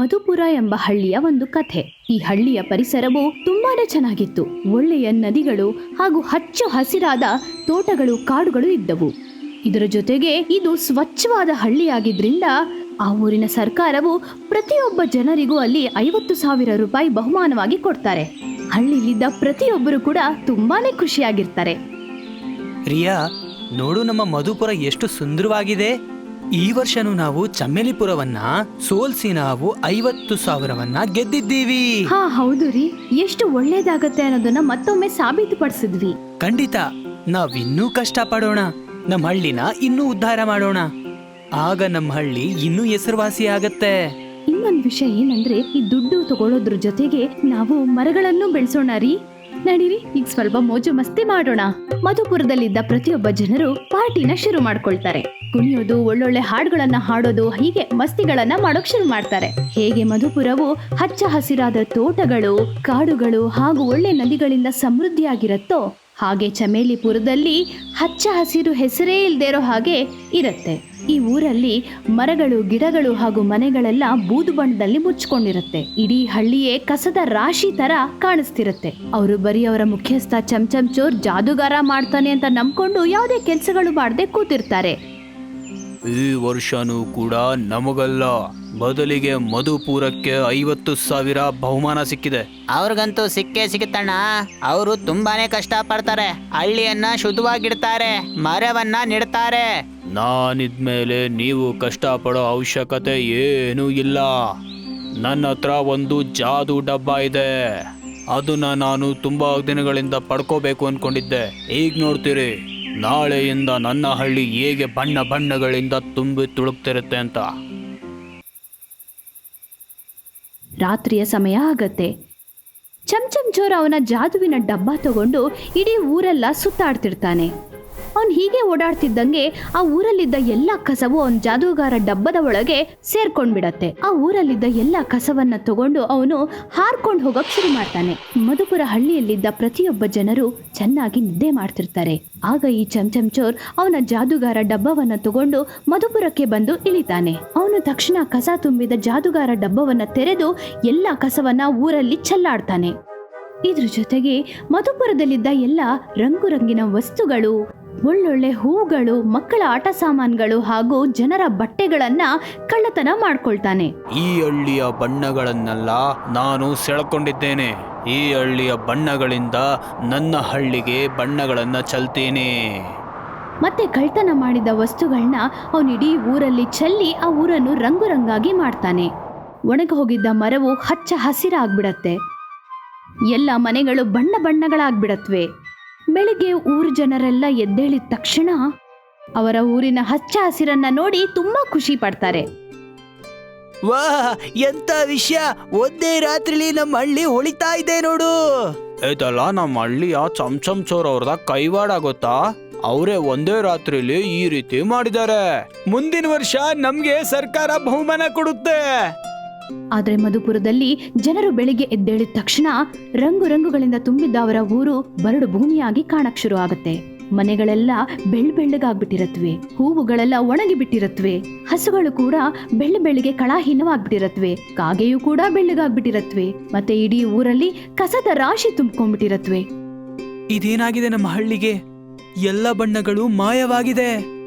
ಮಧುಪುರ ಎಂಬ ಹಳ್ಳಿಯ ಒಂದು ಕಥೆ. ಈ ಹಳ್ಳಿಯ ಪರಿಸರವು ತುಂಬಾನೇ ಚೆನ್ನಾಗಿತ್ತು. ಒಳ್ಳೆಯ ನದಿಗಳು ಹಾಗೂ ಹಚ್ಚ ಹಸಿರಾದ ತೋಟಗಳು, ಕಾಡುಗಳು ಇದ್ದವು. ಇದರ ಜೊತೆಗೆ ಇದು ಸ್ವಚ್ಛವಾದ ಹಳ್ಳಿಯಾಗಿದ್ರಿಂದ ಆ ಊರಿನ ಸರ್ಕಾರವು ಪ್ರತಿಯೊಬ್ಬ ಜನರಿಗೂ ಅಲ್ಲಿ ಐವತ್ತು ಸಾವಿರ ರೂಪಾಯಿ ಬಹುಮಾನವಾಗಿ ಕೊಡ್ತಾರೆ. ಹಳ್ಳಿಯಲ್ಲಿದ್ದ ಪ್ರತಿಯೊಬ್ಬರು ಕೂಡ ತುಂಬಾನೇ ಖುಷಿಯಾಗಿರ್ತಾರೆ. ರಿಯಾ, ನೋಡು ನಮ್ಮ ಮಧುಪುರ ಎಷ್ಟು ಸುಂದರವಾಗಿದೆ. ಈ ವರ್ಷನೂ ನಾವು ಚಮ್ಮೆಲಿಪುರವನ್ನ ಸೋಲ್ಸಿ ನಾವು ಐವತ್ತು ಸಾವಿರವನ್ನ ಗೆದ್ದಿದ್ದೀವಿ. ಹಾ ಹೌದು ರೀ. ಎಷ್ಟು ಒಳ್ಳೇದಾಗತ್ತೆ ಅನ್ನೋದನ್ನ ಮತ್ತೊಮ್ಮೆ ಸಾಬೀತುಪಡಿಸಿದ್ವಿ. ಖಂಡಿತ. ನಾವಿನ್ನೂ ಕಷ್ಟ ಪಡೋಣ ನಮ್ಮ ಹಳ್ಳಿನ ಇನ್ನೂ ಉದ್ಧಾರ ಮಾಡೋಣ. ಆಗ ನಮ್ಮ ಹಳ್ಳಿ ಇನ್ನೂ ಹೆಸರುವಾಸಿ ಆಗತ್ತೆ. ಇನ್ನೊಂದ್ ವಿಷಯ ಏನಂದ್ರೆ ಈ ದುಡ್ಡು ತಗೊಳ್ಳೋದ್ರ ಜೊತೆಗೆ ನಾವು ಮರಗಳನ್ನು ಬೆಳೆಸೋಣ ರೀ. ನಡೀರಿ, ಈಗ ಸ್ವಲ್ಪ ಮೋಜು ಮಸ್ತಿ ಮಾಡೋಣ. ಮಧುಪುರದಲ್ಲಿದ್ದ ಪ್ರತಿಯೊಬ್ಬ ಜನರು ಪಾರ್ಟಿನ ಶುರು ಮಾಡ್ಕೊಳ್ತಾರೆ. ಕುಣಿಯೋದು, ಒಳ್ಳೊಳ್ಳೆ ಹಾಡುಗಳನ್ನ ಹಾಡೋದು, ಹೀಗೆ ಮಸ್ತಿಗಳನ್ನ ಮಾಡೋಕ್ ಶುರು ಮಾಡ್ತಾರೆ. ಹೇಗೆ ಮಧುಪುರವು ಹಚ್ಚ ಹಸಿರಾದ ತೋಟಗಳು, ಕಾಡುಗಳು ಹಾಗೂ ಒಳ್ಳೆ ನದಿಗಳಿಂದ ಸಮೃದ್ಧಿಯಾಗಿರುತ್ತೋ ಹಾಗೆ ಚಮೇಲಿಪುರದಲ್ಲಿ ಹಚ್ಚ ಹಸಿರು ಹೆಸರೇ ಇಲ್ಲದೆ ಇರೋ ಹಾಗೆ ಇರುತ್ತೆ. ಈ ಊರಲ್ಲಿ ಮರಗಳು, ಗಿಡಗಳು ಹಾಗೂ ಮನೆಗಳೆಲ್ಲ ಬೂದು ಬಣ್ಣದಲ್ಲಿ ಮುಚ್ಕೊಂಡಿರುತ್ತೆ. ಇಡೀ ಹಳ್ಳಿಯೇ ಕಸದ ರಾಶಿ ತರ ಕಾಣಿಸ್ತಿರುತ್ತೆ. ಅವರು ಬರೀ ಅವರ ಮುಖ್ಯಸ್ಥ ಚಮಚಮ್ ಚೋರ್ ಜಾದುಗಾರ ಮಾಡ್ತಾನೆ ಅಂತ ನಂಬ್ಕೊಂಡು ಯಾವುದೇ ಕೆಲಸಗಳು ಮಾಡದೆ ಕೂತಿರ್ತಾರೆ. ಈ ವರ್ಷನೂ ಕೂಡ ನಮಗಲ್ಲ. ಬದಲಿಗೆ ಮಧುಪುರಕ್ಕೆ ಐವತ್ತು ಸಾವಿರ ಬಹುಮಾನ ಸಿಕ್ಕಿದೆ. ಅವ್ರಿಗಂತೂ ಸಿಕ್ಕೇ ಸಿಗುತ್ತಣ್ಣ. ಅವರು ತುಂಬಾನೇ ಕಷ್ಟ ಪಡ್ತಾರೆ ಹಳ್ಳಿಯನ್ನ ಶುದ್ಧವಾಗಿಡ್ತಾರೆ. ಮರವನ್ನ ನೆಡ್ತಾರೆ. ನಾನಿದ್ಮೇಲೆ ನೀವು ಕಷ್ಟಪಡೋ ಅವಶ್ಯಕತೆ ಏನೂ ಇಲ್ಲ. ನನ್ನ ಹತ್ರ ಒಂದು ಜಾದು ಡಬ್ಬ ಇದೆ. ಅದನ್ನ ನಾನು ತುಂಬಾ ದಿನಗಳಿಂದ ಪಡ್ಕೋಬೇಕು ಅನ್ಕೊಂಡಿದ್ದೆ. ಈಗ ನೋಡ್ತೀರಿ. ನಾಳೆಯಿಂದ ನನ್ನ ಹಳ್ಳಿ ಹೇಗೆ ಬಣ್ಣ ಬಣ್ಣಗಳಿಂದ ತುಂಬಿ ತುಳುಕ್ತಿರುತ್ತೆ ಅಂತ? ರಾತ್ರಿಯ ಸಮಯ ಆಗತ್ತೆ. ಚಮಚಮ್ ಜೋರ್ ಅವನ ಜಾದುವಿನ ಡಬ್ಬ ತಗೊಂಡು ಇಡೀ ಊರೆಲ್ಲ ಸುತ್ತಾಡ್ತಿರ್ತಾನೆ. ಅವನು ಹೀಗೆ ಓಡಾಡ್ತಿದ್ದಂಗೆ ಆ ಊರಲ್ಲಿದ್ದ ಎಲ್ಲ ಕಸವು ಅವನ ಜಾದೂಗಾರ ಡಬ್ಬದ ಒಳಗೆ ಸೇರ್ಕೊಂಡ್ಬಿಡತ್ತೆ. ಆ ಊರಲ್ಲಿದ್ದ ಎಲ್ಲ ಕಸವನ್ನ ತಗೊಂಡು ಅವನು ಹಾರ್ಕೊಂಡು ಹೋಗಕ್ ಶುರು ಮಾಡ್ತಾನೆ. ಮಧುಪುರ ಹಳ್ಳಿಯಲ್ಲಿದ್ದ ಪ್ರತಿಯೊಬ್ಬ ಜನರು ಚೆನ್ನಾಗಿ ನಿದ್ದೆ ಮಾಡ್ತಿರ್ತಾರೆ. ಆಗ ಈ ಚಮಚಮ್ ಚೋರ್ ಅವನ ಜಾದೂಗಾರ ಡಬ್ಬವನ್ನ ತಗೊಂಡು ಮಧುಪುರಕ್ಕೆ ಬಂದು ಇಳಿತಾನೆ. ಅವನು ತಕ್ಷಣ ಕಸ ತುಂಬಿದ ಜಾದೂಗಾರ ಡಬ್ಬವನ್ನ ತೆರೆದು ಎಲ್ಲ ಕಸವನ್ನ ಊರಲ್ಲಿ ಚೆಲ್ಲಾಡ್ತಾನೆ. ಇದ್ರ ಜೊತೆಗೆ ಮಧುಪುರದಲ್ಲಿದ್ದ ಎಲ್ಲ ರಂಗುರಂಗಿನ ವಸ್ತುಗಳು ಒಳ್ಳೊಳ್ಳೆ ಹೂಗಳು ಮಕ್ಕಳ ಆಟ ಸಾಮಾನುಗಳು ಹಾಗೂ ಜನರ ಬಟ್ಟೆಗಳನ್ನ ಕಳ್ಳತನ ಮಾಡ್ಕೊಳ್ತಾನೆ. ಈ ಹಳ್ಳಿಯ ಬಣ್ಣಗಳನ್ನೆಲ್ಲ ನಾನು ಸೆಳ್ಕೊಂಡಿದ್ದೇನೆ. ಈ ಹಳ್ಳಿಯ ಬಣ್ಣಗಳಿಂದ ನನ್ನ ಹಳ್ಳಿಗೆ ಬಣ್ಣಗಳನ್ನ ಚಲ್ತೀನಿ. ಮತ್ತೆ ಕಳ್ತನ ಮಾಡಿದ ವಸ್ತುಗಳನ್ನ ಅವನು ಇಡೀ ಊರಲ್ಲಿ ಚೆಲ್ಲಿ ಆ ಊರನ್ನು ರಂಗುರಂಗಾಗಿ ಮಾಡ್ತಾನೆ. ಒಣಗಿ ಹೋಗಿದ್ದ ಮರವು ಹಚ್ಚ ಹಸಿರಾಗ್ಬಿಡತ್ತೆ. ಎಲ್ಲ ಮನೆಗಳು ಬಣ್ಣ ಬಣ್ಣಗಳಾಗ್ಬಿಡತ್ವೆ. ಬೆಳಿಗ್ಗೆ ಊರು ಜನರೆಲ್ಲ ಎದ್ದೇಳಿದ ತಕ್ಷಣ ಅವರ ಊರಿನ ಹಚ್ಚ ಹಸಿರನ್ನ ನೋಡಿ ತುಂಬಾ ಖುಷಿ ಪಡ್ತಾರೆ. ವಾ ಎಂತ ವಿಷಯ? ಒಂದೇ ರಾತ್ರಿಲಿ ನಮ್ಮ ಹಳ್ಳಿ ಉಳಿತಾ ಇದೆ ನೋಡು. ಇದಲ್ಲ ನಮ್ಮ ಹಳ್ಳಿಯ ಚಮಚಮ್ ಚೋರ್ ಅವ್ರದ ಕೈವಾಡ ಗೊತ್ತಾ? ಅವರೇ ಒಂದೇ ರಾತ್ರಿಲಿ ಈ ರೀತಿ ಮಾಡಿದ್ದಾರೆ. ಮುಂದಿನ ವರ್ಷ ನಮ್ಗೆ ಸರ್ಕಾರ ಬಹುಮಾನ ಕೊಡುತ್ತೆ. ಆದ್ರೆ ಮಧುಪುರದಲ್ಲಿ ಜನರು ಬೆಳಿಗ್ಗೆ ಎದ್ದೇಳಿದ ತಕ್ಷಣ ರಂಗು ರಂಗುಗಳಿಂದ ತುಂಬಿದ್ದ ಅವರ ಊರು ಬರಡು ಭೂಮಿಯಾಗಿ ಕಾಣಕ್ ಶುರು ಆಗುತ್ತೆ. ಮನೆಗಳೆಲ್ಲ ಬೆಳ್ಳ ಬೆಳ್ಳಗಾಗ್ಬಿಟ್ಟಿರತ್ವೆ. ಹೂವುಗಳೆಲ್ಲ ಒಣಗಿ ಬಿಟ್ಟಿರತ್ವೆ. ಹಸುಗಳು ಕೂಡ ಬೆಳ್ಳ ಬೆಳ್ಳಿಗೆ ಕಳಾಹೀನವಾಗ್ಬಿಟ್ಟಿರತ್ವೆ. ಕಾಗೆಯೂ ಕೂಡ ಬೆಳ್ಳಗಾಗ್ಬಿಟ್ಟಿರತ್ವೆ. ಮತ್ತೆ ಇಡೀ ಊರಲ್ಲಿ ಕಸದ ರಾಶಿ ತುಂಬ್ಕೊಂಡ್ಬಿಟ್ಟಿರತ್ವೆ. ಇದೇನಾಗಿದೆ ನಮ್ಮ ಹಳ್ಳಿಗೆ? ಎಲ್ಲ ಬಣ್ಣಗಳು ಮಾಯವಾಗಿದೆ.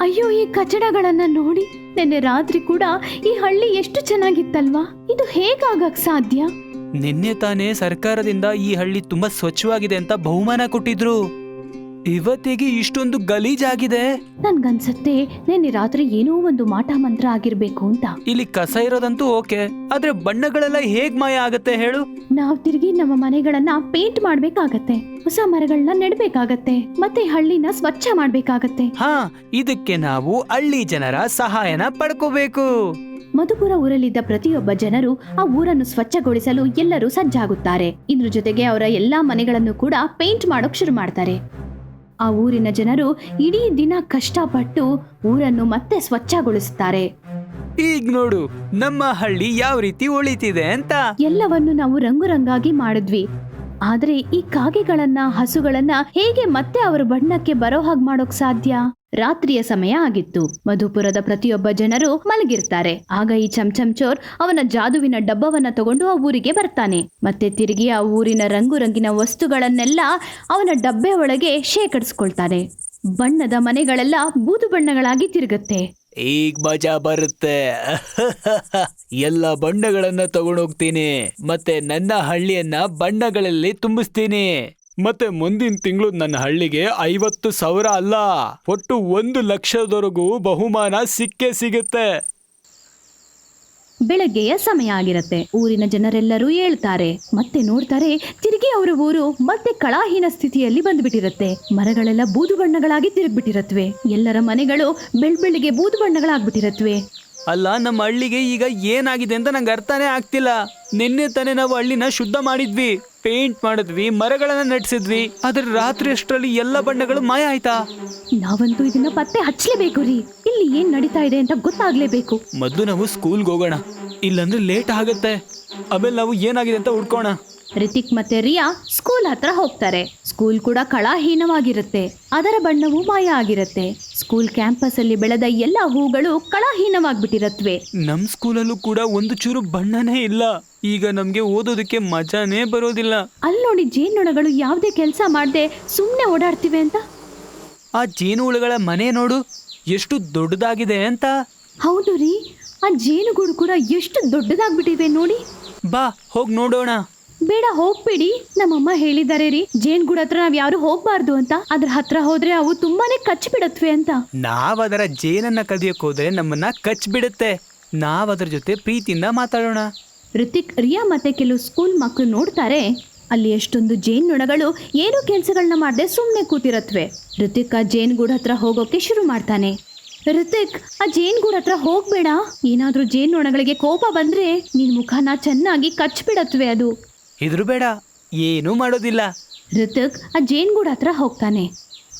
ಅಯ್ಯೋ, ಈ ಕಚಡಗಳನ್ನ ನೋಡಿ ನಿನ್ನೆ ರಾತ್ರಿ ಕೂಡ ಈ ಹಳ್ಳಿ ಎಷ್ಟು ಚೆನ್ನಾಗಿತ್ತಲ್ವಾ? ಇದು ಹೇಗಾಗಕ್ ಸಾಧ್ಯ? ನಿನ್ನೆ ತಾನೇ ಸರ್ಕಾರದಿಂದ ಈ ಹಳ್ಳಿ ತುಂಬಾ ಸ್ವಚ್ಛವಾಗಿದೆ ಅಂತ ಬಹುಮಾನ ಕೊಟ್ಟಿದ್ರು. ಇವತ್ತಿಗೆ ಇಷ್ಟೊಂದು ಗಲೀಜಾಗಿದೆ. ನನ್ಗನ್ಸತ್ತೆ ನಿನ್ನೆ ರಾತ್ರಿ ಏನೋ ಒಂದು ಮಾಟ ಮಂತ್ರ ಆಗಿರ್ಬೇಕು ಅಂತ. ಇಲ್ಲಿ ಕಸ ಇರೋದಂತೂ ಓಕೆ ಆದ್ರೆ ಬಣ್ಣಗಳೆಲ್ಲ ಹೇಗ್ ಮಾಯ ಆಗತ್ತೆ ಹೇಳು? ನಾವ್ ತಿರುಗಿ ನಮ್ಮ ಮನೆಗಳನ್ನ ಪೇಂಟ್ ಮಾಡ್ಬೇಕಾಗತ್ತೆ. ಹೊಸ ಮರಗಳನ್ನ ನೆಡ್ಬೇಕಾಗತ್ತೆ ಮತ್ತೆ ಹಳ್ಳಿನ ಸ್ವಚ್ಛ ಮಾಡ್ಬೇಕಾಗತ್ತೆ. ಹಾ ಇದಕ್ಕೆ ನಾವು ಹಳ್ಳಿ ಜನರ ಸಹಾಯನ ಪಡ್ಕೋಬೇಕು. ಮಧುಪುರ ಊರಲ್ಲಿದ್ದ ಪ್ರತಿಯೊಬ್ಬ ಜನರು ಆ ಊರನ್ನು ಸ್ವಚ್ಛಗೊಳಿಸಲು ಎಲ್ಲರೂ ಸಜ್ಜಾಗುತ್ತಾರೆ. ಇದ್ರ ಜೊತೆಗೆ ಅವರ ಎಲ್ಲಾ ಮನೆಗಳನ್ನು ಕೂಡ ಪೇಂಟ್ ಮಾಡೋಕ್ ಶುರು ಮಾಡ್ತಾರೆ. ಆ ಊರಿನ ಜನರು ಇಡೀ ದಿನ ಕಷ್ಟಪಟ್ಟು ಊರನ್ನು ಮತ್ತೆ ಸ್ವಚ್ಛಗೊಳಿಸುತ್ತಾರೆ. ಈಗ ನೋಡು ನಮ್ಮ ಹಳ್ಳಿ ಯಾವ ರೀತಿ ಉಳಿತಿದೆ ಅಂತ. ಎಲ್ಲವನ್ನು ನಾವು ರಂಗುರಂಗಾಗಿ ಮಾಡಿದ್ವಿ. ಆದ್ರೆ ಈ ಕಾಗೆಗಳನ್ನ, ಹಸುಗಳನ್ನ ಹೇಗೆ ಮತ್ತೆ ಅವರ ಬಣ್ಣಕ್ಕೆ ಬರೋ ಹಾಗೆ ಮಾಡೋಕ್ ಸಾಧ್ಯ? ರಾತ್ರಿಯ ಸಮಯ ಆಗಿತ್ತು. ಮಧುಪುರದ ಪ್ರತಿಯೊಬ್ಬ ಜನರು ಮಲಗಿರ್ತಾರೆ. ಆಗ ಈ ಚಮ್ಚಮ್ ಚೋರ್ ಅವನ ಜಾದುವಿನ ಡಬ್ಬವನ್ನ ತಗೊಂಡು ಆ ಊರಿಗೆ ಬರ್ತಾನೆ. ಮತ್ತೆ ತಿರುಗಿ ಆ ಊರಿನ ರಂಗು ರಂಗಿನ ವಸ್ತುಗಳನ್ನೆಲ್ಲ ಅವನ ಡಬ್ಬೆ ಒಳಗೆ ಶೇಖರಿಸ್ಕೊಳ್ತಾನೆ. ಬಣ್ಣದ ಮನೆಗಳೆಲ್ಲ ಬೂದು ಬಣ್ಣಗಳಾಗಿ ತಿರುಗುತ್ತೆ. ಈಗ ಮಜಾ ಬರುತ್ತೆ. ಎಲ್ಲ ಬಣ್ಣಗಳನ್ನ ತಗೊಂಡೋಗ್ತೀನಿ. ಮತ್ತೆ ನನ್ನ ಹಳ್ಳಿಯನ್ನ ಬಣ್ಣಗಳಲ್ಲಿ ತುಂಬಿಸ್ತೀನಿ. ಮತ್ತೆ ಮುಂದಿನ ತಿಂಗಳು ನನ್ನ ಹಳ್ಳಿಗೆ ಐವತ್ತು ಸಾವಿರ ಅಲ್ಲ. ಒಟ್ಟು ಒಂದು ಲಕ್ಷದವರೆಗೂ ಬಹುಮಾನ ಸಿಕ್ಕೇ ಸಿಗುತ್ತೆ. ಬೆಳಗ್ಗೆಯ ಸಮಯ ಆಗಿರತ್ತೆ. ಊರಿನ ಜನರೆಲ್ಲರೂ ಹೇಳ್ತಾರೆ. ಮತ್ತೆ ನೋಡ್ತಾರೆ, ತಿರುಗಿ ಅವರ ಊರು ಮತ್ತೆ ಕಳಾಹೀನ ಸ್ಥಿತಿಯಲ್ಲಿ ಬಂದ್ಬಿಟ್ಟಿರತ್ತೆ. ಮರಗಳೆಲ್ಲ ಬೂದು ಬಣ್ಣಗಳಾಗಿ ತಿರುಗ್ಬಿಟ್ಟಿರತ್ವೆ. ಎಲ್ಲರ ಮನೆಗಳು ಬೆಳ್ಬೆಳ್ಳಿಗೆ ಬೂದು ಬಣ್ಣಗಳಾಗ್ಬಿಟ್ಟಿರತ್ವೆ. ಅಲ್ಲ, ನಮ್ಮ ಹಳ್ಳಿಗೆ ಈಗ ಏನಾಗಿದೆ ಅಂತ ನಂಗೆ ಅರ್ಥನೇ ಆಗ್ತಿಲ್ಲ. ನಿನ್ನೆ ತಾನೇ ನಾವು ಹಳ್ಳಿನ ಶುದ್ಧ ಮಾಡಿದ್ವಿ. ಪೇಂಟ್ ಮಾಡಿದ್ವಿ ಮರಗಳನ್ನ ನಟಿಸಿದ್ವಿ ಆದ್ರೆ ರಾತ್ರಿ ಅಷ್ಟರಲ್ಲಿ ಎಲ್ಲ ಬಣ್ಣಗಳು ಮಾಯ ಆಯ್ತಾ? ನಾವಂತೂ ಇದನ್ನ ಪತ್ತೆ ಹಚ್ಚಲೇಬೇಕು ರೀ. ಇಲ್ಲಿ ಏನ್ ನಡೀತಾ ಇದೆ ಅಂತ ಗೊತ್ತಾಗ್ಲೇಬೇಕು. ಮೊದಲು ನಾವು ಸ್ಕೂಲ್ಗೆ ಹೋಗೋಣ. ಇಲ್ಲಂದ್ರೆ ಲೇಟ್ ಆಗುತ್ತೆ. ಆಮೇಲೆ ನಾವು ಏನಾಗಿದೆ ಅಂತ ಹುಡ್ಕೋಣ. ರಿತಿಕ್ ಮತ್ತೆ ರಿಯಾ ಸ್ಕೂಲ್ ಹತ್ರ ಹೋಗ್ತಾರೆ. ಸ್ಕೂಲ್ ಕೂಡ ಕಳಾಹೀನವಾಗಿರುತ್ತೆ. ಅದರ ಬಣ್ಣವೂ ಮಾಯ ಆಗಿರುತ್ತೆ. ಸ್ಕೂಲ್ ಕ್ಯಾಂಪಸ್ ಅಲ್ಲಿ ಬೆಳೆದ ಎಲ್ಲ ಹೂಗಳು ಕಳಹೀನವಾಗ್ಬಿಟ್ಟಿರತ್ವೆ. ನಮ್ ಸ್ಕೂಲಲ್ಲೂ ಕೂಡ ಒಂದು ಚೂರು ಬಣ್ಣನೇ ಇಲ್ಲ. ಈಗ ನಮ್ಗೆ ಓದೋದಕ್ಕೆ ಮಜಾನೇ ಬರೋದಿಲ್ಲ. ಅಲ್ಲಿ ನೋಡಿ ಜೇನ್ನೊಣಗಳು ಯಾವುದೇ ಕೆಲಸ ಮಾಡದೆ ಸುಮ್ಮನೆ ಓಡಾಡ್ತಿವೆ ಅಂತ? ಆ ಜೇನುಹುಳುಗಳ ಮನೆ ನೋಡು ಎಷ್ಟು ದೊಡ್ಡದಾಗಿದೆ ಅಂತ. ಹೌದು ರೀ ಆ ಜೇನುಗೂಡು ಕೂಡ ಎಷ್ಟು ದೊಡ್ಡದಾಗ್ಬಿಟ್ಟಿವೆ ನೋಡಿ. ಬಾ ಹೋಗ್ ನೋಡೋಣ. ಬೇಡ ಹೋಗ್ಬೇಡಿ. ನಮ್ಮಮ್ಮ ಹೇಳಿದ್ದಾರೆ ರೀ ಜೇನ್ಗೂಡ್ ಹತ್ರ ನಾವ್ ಯಾರು ಹೋಗ್ಬಾರ್ದು ಅಂತ. ಅದ್ರ ಹತ್ರ ಹೋದ್ರೆ ಅವು ತುಂಬಾನೇ ಕಚ್ಚಿಬಿಡತ್ವೆ ಅಂತ. ನಾವ್ ಅದರ ಜೇನನ್ನ ಕದಿಯಕ್ ಹೋದ್ರೆ ನಮ್ಮನ್ನ ಕಚ್ ಬಿಡುತ್ತೆ ನಾವ್ ಅದ್ರ ಜೊತೆ ಪ್ರೀತಿಯಿಂದ ಮಾತಾಡೋಣ. ಋತಿಕ್ ರಿಯಾ ಮತ್ತೆ ಕೆಲವು ಸ್ಕೂಲ್ ಮಕ್ಕಳು ನೋಡ್ತಾರೆ. ಅಲ್ಲಿ ಎಷ್ಟೊಂದು ಜೇನ್ನೊಣಗಳು ಏನೂ ಕೆಲ್ಸಗಳನ್ನ ಮಾಡದೆ ಸುಮ್ಮನೆ ಕೂತಿರತ್ವೆ. ಋತಿಕ್ ಆ ಜೇನ್ಗೂಡ್ ಹತ್ರ ಹೋಗೋಕೆ ಶುರು ಮಾಡ್ತಾನೆ. ಋತಿಕ್ ಆ ಜೇನ್ಗೂಡ್ ಹತ್ರ ಹೋಗ್ಬೇಡ. ಏನಾದ್ರೂ ಜೇನ್ನೊಣಗಳಿಗೆ ಕೋಪ ಬಂದ್ರೆ ನಿನ್ ಮುಖನ ಚೆನ್ನಾಗಿ ಕಚ್ಬಿಡತ್ವೆ ಅದು. ಇದ್ರು ಬೇಡ, ಏನೂ ಮಾಡೋದಿಲ್ಲ. ಋತಕ್ ಆ ಜೇನುಗೂಡು ಹತ್ರ ಹೋಗ್ತಾನೆ.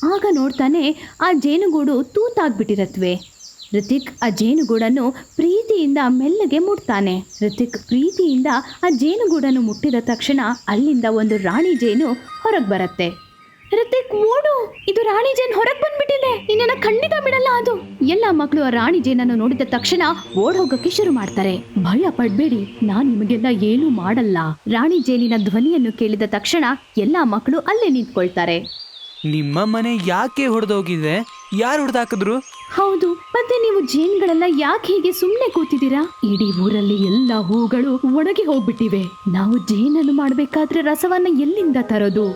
ಆಗ ನೋಡ್ತಾನೆ ಆ ಜೇನುಗೂಡು ತೂತಾಗ್ಬಿಟ್ಟಿರತ್ವೆ. ಋತಿಕ್ ಆ ಜೇನುಗೂಡನ್ನು ಪ್ರೀತಿಯಿಂದ ಮೆಲ್ಲಗೆ ಮುಟ್ತಾನೆ. ಋತಿಕ್ ಪ್ರೀತಿಯಿಂದ ಆ ಜೇನುಗೂಡನ್ನು ಮುಟ್ಟಿದ ತಕ್ಷಣ ಅಲ್ಲಿಂದ ಒಂದು ರಾಣಿ ಜೇನು ಹೊರಗೆ ಬರುತ್ತೆ. ಋತಿಕ್ ಓಡು ಇದು ರಾಣಿ ಜೇನ್ ಹೊರಗೆ ಬಂದ್ಬಿಟ್ಟಿದೆ. ನಿನ್ನ ಖಂಡಿತ ಬಿಡಲ್ಲ ಅದು. ಎಲ್ಲ ಮಕ್ಕಳು ಆ ರಾಣಿ ಜೇನನ್ನು ನೋಡಿದ ತಕ್ಷಣ ಓಡ್ ಹೋಗಕ್ಕೆ ಶುರು ಮಾಡ್ತಾರೆ. ಭಯ ಪಡ್ಬೇಡಿ ನಾನ್ ನಿಮಗೆಲ್ಲ ಏನು ಮಾಡಲ್ಲ. ರಾಣಿ ಜೇನಿನ ಧ್ವನಿಯನ್ನು ಕೇಳಿದ ತಕ್ಷಣ ಎಲ್ಲಾ ಮಕ್ಕಳು ಅಲ್ಲೇ ನಿಂತ್ಕೊಳ್ತಾರೆ. ನಿಮ್ಮ ಮನೆ ಯಾಕೆ ಹೊಡೆದೋಗಿದೆ? ಯಾರು ಹೊಡೆದಾಕಿದ್ರು? ಹೌದು ಮತ್ತೆ ನೀವು ಜೇನ್ಗಳೆಲ್ಲ ಯಾಕೆ ಹೀಗೆ ಸುಮ್ಮನೆ ಕೂತಿದ್ದೀರಾ? ಇಡೀ ಊರಲ್ಲಿ ಎಲ್ಲ ಹೂಗಳು ಒಣಗಿ ಹೋಗ್ಬಿಟ್ಟಿವೆ. ನಾವು ಜೇನನ್ನು ಮಾಡ್ಬೇಕಾದ್ರೆ ರಸವನ್ನ ಎಲ್ಲಿಂದ ತರೋದು?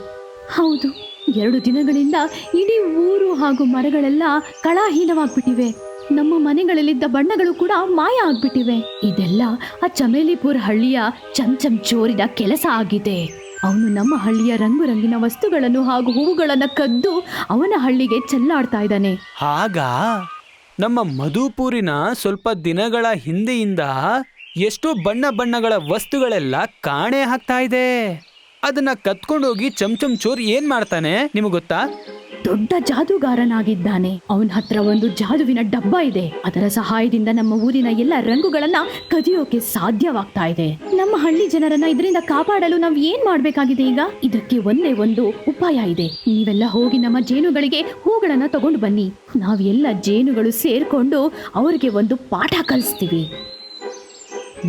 ಹೌದು ಎರಡು ದಿನಗಳಿಂದ ಇಡೀ ಊರು ಹಾಗೂ ಮರಗಳೆಲ್ಲ ಕಳಾಹೀನವಾಗ್ಬಿಟ್ಟಿವೆ. ನಮ್ಮ ಮನೆಗಳಲ್ಲಿದ್ದ ಬಣ್ಣಗಳು ಕೂಡ ಮಾಯ ಆಗ್ಬಿಟ್ಟಿವೆ. ಇದೆಲ್ಲ ಆ ಚಮೇಲಿಪುರ್ ಹಳ್ಳಿಯ ಚಂಚಂ ಚೋರಿದ ಕೆಲಸ ಆಗಿದೆ. ಅವನು ನಮ್ಮ ಹಳ್ಳಿಯ ರಂಗು ರಂಗಿನ ವಸ್ತುಗಳನ್ನು ಹಾಗೂ ಹೂವುಗಳನ್ನ ಕದ್ದು ಅವನ ಹಳ್ಳಿಗೆ ಚೆಲ್ಲಾಡ್ತಾ ಇದ್ದಾನೆ. ಆಗ ನಮ್ಮ ಮಧುಪೂರಿನ ಸ್ವಲ್ಪ ದಿನಗಳ ಹಿಂದೆಯಿಂದ ಎಷ್ಟೋ ಬಣ್ಣ ಬಣ್ಣಗಳ ವಸ್ತುಗಳೆಲ್ಲ ಕಾಣೆ ಹಾಕ್ತಾ ಇದೆ. ಅದನ್ನ ಕತ್ಕೊಂಡೋಗಿ ಚಮಚಮ್ ಚೋರ್ ಏನ್ ಮಾಡ್ತಾನೆ? ನಿಮಗೆ ಗೊತ್ತಾ? ದೊಡ್ಡ ಜಾದೂಗಾರನಾಗಿದ್ದಾನೆ. ಅವನ ಹತ್ರ ಒಂದು ಜಾದುವಿನ ಡಬ್ಬ ಇದೆ. ಅದರ ಸಹಾಯದಿಂದ ನಮ್ಮ ಊರಿನ ಎಲ್ಲ ರಂಗುಗಳನ್ನ ಕದಿಯೋಕೆ ಸಾಧ್ಯವಾಗ್ತಾ ಇದೆ. ನಮ್ಮ ಹಳ್ಳಿ ಜನರನ್ನ ಇದರಿಂದ ಕಾಪಾಡಲು ನಾವ್ ಏನ್ ಮಾಡ್ಬೇಕಾಗಿದೆ ಈಗ? ಇದಕ್ಕೆ ಒಂದೇ ಒಂದು ಉಪಾಯ ಇದೆ. ನೀವೆಲ್ಲ ಹೋಗಿ ನಮ್ಮ ಜೇನುಗಳಿಗೆ ಹೂಗಳನ್ನ ತಗೊಂಡು ಬನ್ನಿ. ನಾವೆಲ್ಲ ಜೇನುಗಳು ಸೇರ್ಕೊಂಡು ಅವ್ರಿಗೆ ಒಂದು ಪಾಠ ಕಲಿಸ್ತೀವಿ.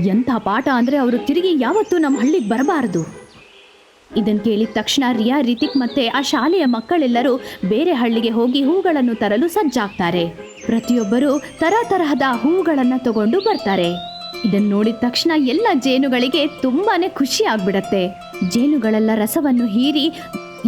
ಎಂಥ ಪಾಠ ಅಂದ್ರೆ ಅವರು ತಿರುಗಿ ಯಾವತ್ತೂ ನಮ್ಮ ಹಳ್ಳಿಗೆ ಬರಬಾರದು. ಇದನ್ ಕೇಳಿದ ತಕ್ಷಣ ರಿಯಾ, ರಿತಿಕ್ ಮತ್ತೆ ಆ ಶಾಲೆಯ ಮಕ್ಕಳೆಲ್ಲರೂ ಬೇರೆ ಹಳ್ಳಿಗೆ ಹೋಗಿ ಹೂಗಳನ್ನು ತರಲು ಸಜ್ಜಾಗ್ತಾರೆ. ಪ್ರತಿಯೊಬ್ಬರು ತರ ತರಹದ ಹೂಗಳನ್ನ ತಗೊಂಡು ಬರ್ತಾರೆ. ಇದನ್ನು ನೋಡಿದ ತಕ್ಷಣ ಎಲ್ಲ ಜೇನುಗಳಿಗೆ ತುಂಬಾನೇ ಖುಷಿ ಆಗ್ಬಿಡತ್ತೆ. ಜೇನುಗಳೆಲ್ಲ ರಸವನ್ನು ಹೀರಿ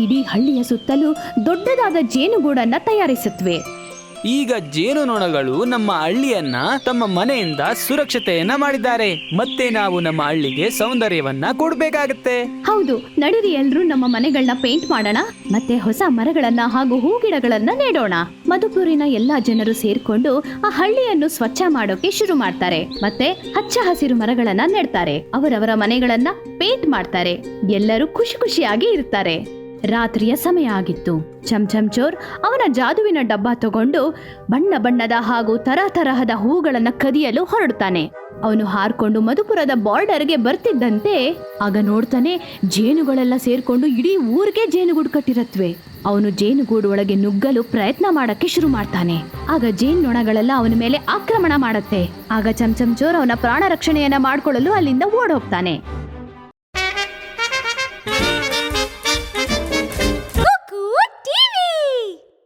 ಇಡೀ ಹಳ್ಳಿಯ ಸುತ್ತಲೂ ದೊಡ್ಡದಾದ ಜೇನುಗೂಡನ್ನ ತಯಾರಿಸುತ್ತವೆ ಈಗ ಜೇನುನೊಣಗಳು ನಮ್ಮ ಹಳ್ಳಿಯನ್ನ ತಮ್ಮ ಮನೆಯಿಂದ ಸುರಕ್ಷತೆಯನ್ನ ಮಾಡಿದ್ದಾರೆ. ಮತ್ತೆ ನಾವು ನಮ್ಮ ಹಳ್ಳಿಗೆ ಸೌಂದರ್ಯವನ್ನ ಕೊಡ್ಬೇಕಾಗತ್ತೆ. ಹೌದು, ನಡೀರಿ ಎಲ್ರೂ ನಮ್ಮ ಮನೆಗಳನ್ನ ಪೇಂಟ್ ಮಾಡೋಣ, ಮತ್ತೆ ಹೊಸ ಮರಗಳನ್ನ ಹಾಗೂ ಹೂಗಿಡಗಳನ್ನ ನೆಡೋಣ. ಮಧುಪುರಿನ ಎಲ್ಲಾ ಜನರು ಸೇರ್ಕೊಂಡು ಆ ಹಳ್ಳಿಯನ್ನು ಸ್ವಚ್ಛ ಮಾಡೋಕೆ ಶುರು ಮಾಡ್ತಾರೆ. ಮತ್ತೆ ಹಚ್ಚ ಹಸಿರು ಮರಗಳನ್ನ ನೆಡ್ತಾರೆ. ಅವರವರ ಮನೆಗಳನ್ನ ಪೇಂಟ್ ಮಾಡ್ತಾರೆ. ಎಲ್ಲರೂ ಖುಷಿ ಖುಷಿಯಾಗಿ ಇರ್ತಾರೆ. ರಾತ್ರಿಯ ಸಮಯ ಆಗಿತ್ತು. ಚಮ್ ಚಮ್ ಚೋರ್ ಅವನ ಜಾದುವಿನ ಡಬ್ಬ ತಗೊಂಡು ಬಣ್ಣ ಬಣ್ಣದ ಹಾಗೂ ತರ ತರಹದ ಹೂಗಳನ್ನ ಕದಿಯಲು ಹೊರಡ್ತಾನೆ. ಅವನು ಹಾರ್ಕೊಂಡು ಮಧುಪುರದ ಬಾರ್ಡರ್ಗೆ ಬರ್ತಿದ್ದಂತೆ ಆಗ ನೋಡ್ತಾನೆ ಜೇನುಗಳೆಲ್ಲ ಸೇರ್ಕೊಂಡು ಇಡೀ ಊರಿಗೆ ಜೇನುಗೂಡು ಕಟ್ಟಿರತ್ವೆ. ಅವನು ಜೇನುಗೂಡು ಒಳಗೆ ನುಗ್ಗಲು ಪ್ರಯತ್ನ ಮಾಡಕ್ಕೆ ಶುರು ಮಾಡ್ತಾನೆ. ಆಗ ಜೇನ್ನೊಣಗಳೆಲ್ಲ ಅವನ ಮೇಲೆ ಆಕ್ರಮಣ ಮಾಡುತ್ತೆ. ಆಗ ಚಮಚಮ್ ಚೋರ್ ಅವನ ಪ್ರಾಣ ರಕ್ಷಣೆಯನ್ನ ಮಾಡ್ಕೊಳ್ಳಲು ಅಲ್ಲಿಂದ ಓಡೋಗ್ತಾನೆ.